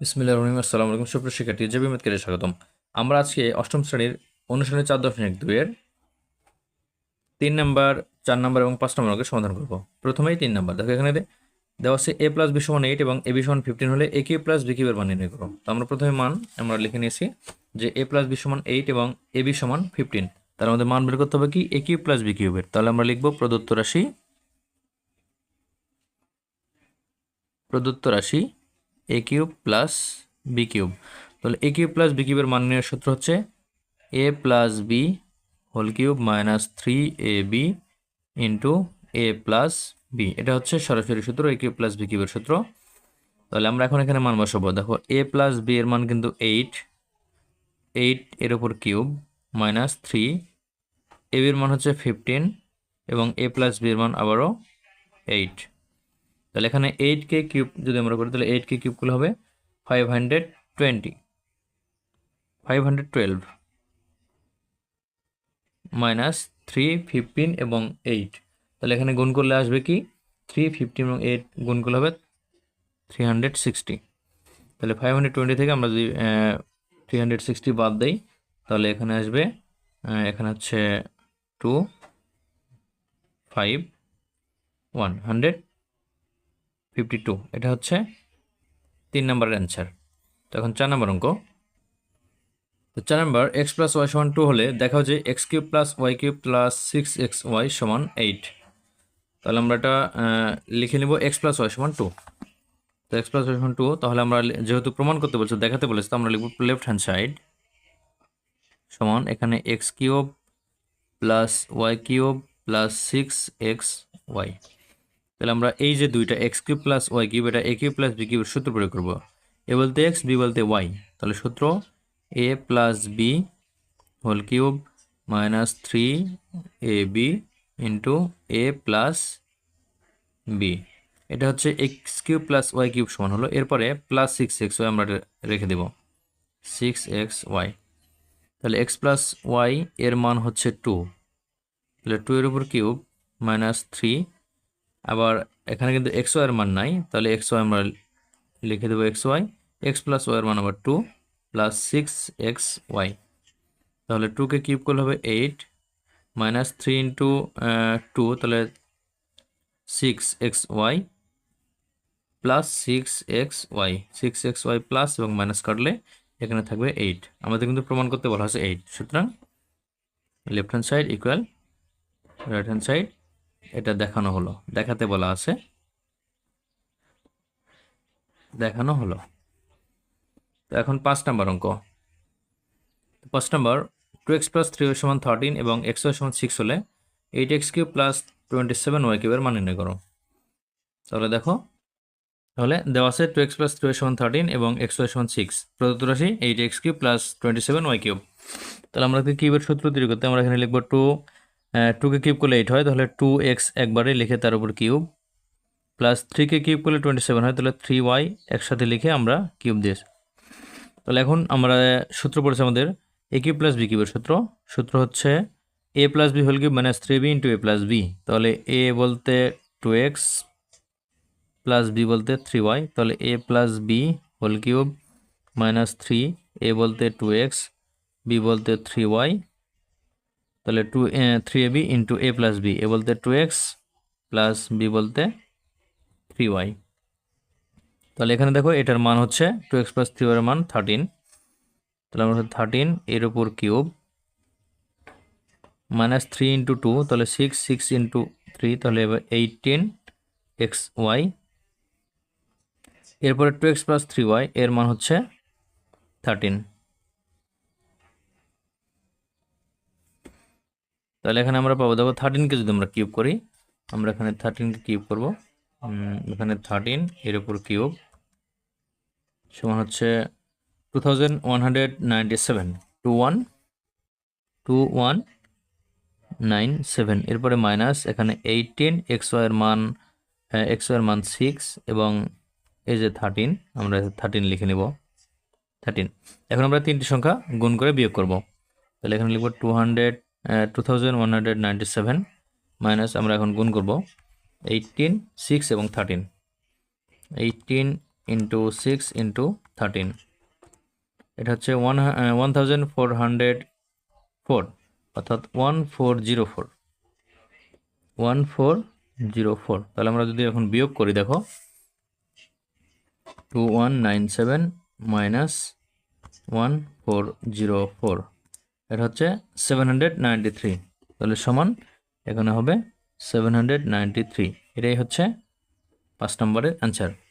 বিসমিল্লাহ রহিম। আসসালামু আলাইকুম, সুপ্রিয় শিক্ষার্থী, জেবি মেদকের স্বাগতম। আমরা আজকে অষ্টম শ্রেণির অনুশীলনী চার দশমিক দুইয়ের তিন নাম্বার, চার নাম্বার এবং পাঁচ নম্বর অঙ্কের সমাধান করব। প্রথমেই তিন নাম্বার, দেখো এখানে দেওয়া আছে এ প্লাস বি সমান এইট এবং এ বি সমান ফিফটিন হলে এ কিউ প্লাস বি কিউবের মান নির্ণয় করো। তো আমরা প্রথমে মান আমরা লিখে নিয়েছি যে এ প্লাস বি সমান এইট এবং এ বি সমান ফিফটিন তার মধ্যে মান বের করতে হবে কি? এ কিউ প্লাস বি কিউবের তাহলে আমরা লিখব প্রদত্ত রাশি প্রদত্ত রাশি A cube plus B cube তাহলে এ কিউব প্লাস বি কিউবের মান নির্ণয়ের সূত্র হচ্ছে A plus B whole cube minus three A B into A plus B এটা হচ্ছে সরাসরি সূত্র এ কিউব প্লাস বি কিউবের সূত্র। তাহলে আমরা এখন এখানে মান বসাবো। দেখো এ প্লাস বি এর মান কিন্তু এইট এইট এর উপর কিউব মাইনাস থ্রি এ বির মান হচ্ছে ফিফটিন এবং এ প্লাস বি এর মান আবারও এইট তাহলে এখানে এইট কে কিউব যদি আমরা করি, তাহলে এইট কে কিউব করলে হবে five hundred twenty five hundred twelve minus three fifteen এবং এইট তাহলে এখানে গুণ করলে আসবে কি? থ্রি ফিফটিন এবং এইট গুণ করলে হবে থ্রি হান্ড্রেড সিক্সটি তাহলে ফাইভ হান্ড্রেড টোয়েন্টি থেকে আমরা যদি থ্রি হান্ড্রেড সিক্সটি বাদ দেই, তাহলে এখানে আসবে এখানে হচ্ছে two five one hundred fifty two এটা হচ্ছে তিন নম্বরের অ্যান্সার তো এখন চার নম্বর অঙ্ক। তো চার নম্বর এক্স প্লাস ওয়াই সমান টু হলে দেখাও যে X cube plus Y cube plus six X Y সমান এইট তাহলে আমরা এটা লিখে নিব এক্স প্লাস ওয়াই সমান টু তো এক্স প্লাস ওয়াই সমান টু তাহলে আমরা যেহেতু প্রমাণ করতে বলছে, দেখাতে বলেছে, তো আমরা লিখব লেফট হ্যান্ড সাইড সমান এখানে X cube plus Y cube plus six X Y তাহলে আমরা এই যে দুইটা X cube plus Y cube, এটা এ কিউব প্লাস বি কিউবের সূত্র প্রয়োগ করব। এ বলতে এক্স বি বলতে ওয়াই তাহলে সূত্র A plus B whole cube minus three A B into A plus B এটা হচ্ছে X cube plus Y cube সমান হলো। এরপরে প্লাস সিক্স এক্স ওয়াই আমরা রেখে দেব। সিক্স এক্স ওয়াই তাহলে এক্স প্লাস ওয়াই এর মান হচ্ছে টু তাহলে টু এর উপর কিউব মাইনাস থ্রি আবার এখানে কিন্তু এক্স ওয়াই এর মান নাই, তাহলে এক্স ওয়াই আমরা লিখে দেবো X Y X plus Y এর মান আবার two plus six X Y তাহলে টুকে কিউব করলে হবে eight minus three into two তাহলে six X Y plus six X Y six X Y plus এবং মাইনাস কাটলে এখানে থাকবে এইট আমাদের কিন্তু প্রমাণ করতে বলা হয়েছে এইট সুতরাং left hand side equal right hand side এটা দেখানো হলো। দেখাতে বলা আছে। দেখানো হলো। তো এখন পাঁচ নাম্বার অঙ্ক। পাঁচ number two X plus three Y সমান থার্টিন এবং এক্স ওয়াই সমান সিক্স হলে eight X cube plus twenty seven Y কিউবের মান নির্ণয় করো। তাহলে দেখো, তাহলে দেওয়া আছে two X plus three Y সমান থার্টিন এবং এক্স ওয়াই সমান সিক্স প্রদত্ত রাশি eight X cube plus twenty seven Y cube তাহলে আমরা কিউবের সূত্র তৈরি করতে আমরা এখানে লিখব টু টুকে কিউব করলে এইট হয়, তাহলে টু এক্স একবারে লিখে তার উপর কিউব প্লাস থ্রিকে কিউব করলে টোয়েন্টি সেভেন হয়, তাহলে থ্রি ওয়াই একসাথে লিখে আমরা কিউব দিয়েছি তাহলে এখন আমরা সূত্র পড়েছে আমাদের এ কিউব প্লাস বি কিউবের সূত্র। সূত্র হচ্ছে A plus B whole cube minus three B into A plus B তাহলে এ বলতে টু এক্স প্লাস বি বলতে থ্রি ওয়াই তাহলে A plus B whole cube minus three A বলতে টু এক্স বি বলতে থ্রি ওয়াই তাহলে two three A B into A plus B A বলতে two x plus B বলতে three Y তাহলে এখানে দেখো এটার মান হচ্ছে two x plus three war মান থার্টিন তাহলে আমরা থার্টিন এর উপর cube minus three into two তাহলে সিক্স সিক্স ইন্টু থ্রি তাহলে এবার এইটিন এক্স ওয়াই এরপরে two X plus three Y এর মান হচ্ছে থার্টিন তাহলে এখানে আমরা পাবো, দেখো থার্টিনকে যদি আমরা কিউব করি, আমরা এখানে থার্টিনকে কিউব করব। এখানে থার্টিন এর উপর কিউব সমান হচ্ছে two thousand one hundred seven two one two one nine seven এরপরে মাইনাস এখানে এইটিন এক্সের মান এক্সের মান সিক্স এবং এই যে থার্টিন আমরা থার্টিন লিখে নিব। থার্টিন এখন আমরা তিনটি সংখ্যা গুণ করে বিয়োগ করব। তাহলে এখানে লিখব two hundred two thousand one hundred ninety seven minus আমরা এখন গুণ করব এইটিন সিক্স এবং thirteen eighteen into six into thirteen এটা হচ্ছে one one thousand four hundred four অর্থাৎ one four zero four one four zero four তাহলে আমরা যদি এখন বিয়োগ করি, দেখো two one nine seven minus one four zero four এটা হচ্ছে সেভেন হান্ড্রেড নাইনটি থ্রি তাহলে সমান, এখানে হবে সেভেন হান্ড্রেড নাইনটি থ্রি এটাই হচ্ছে পাঁচ নম্বরের অ্যান্সার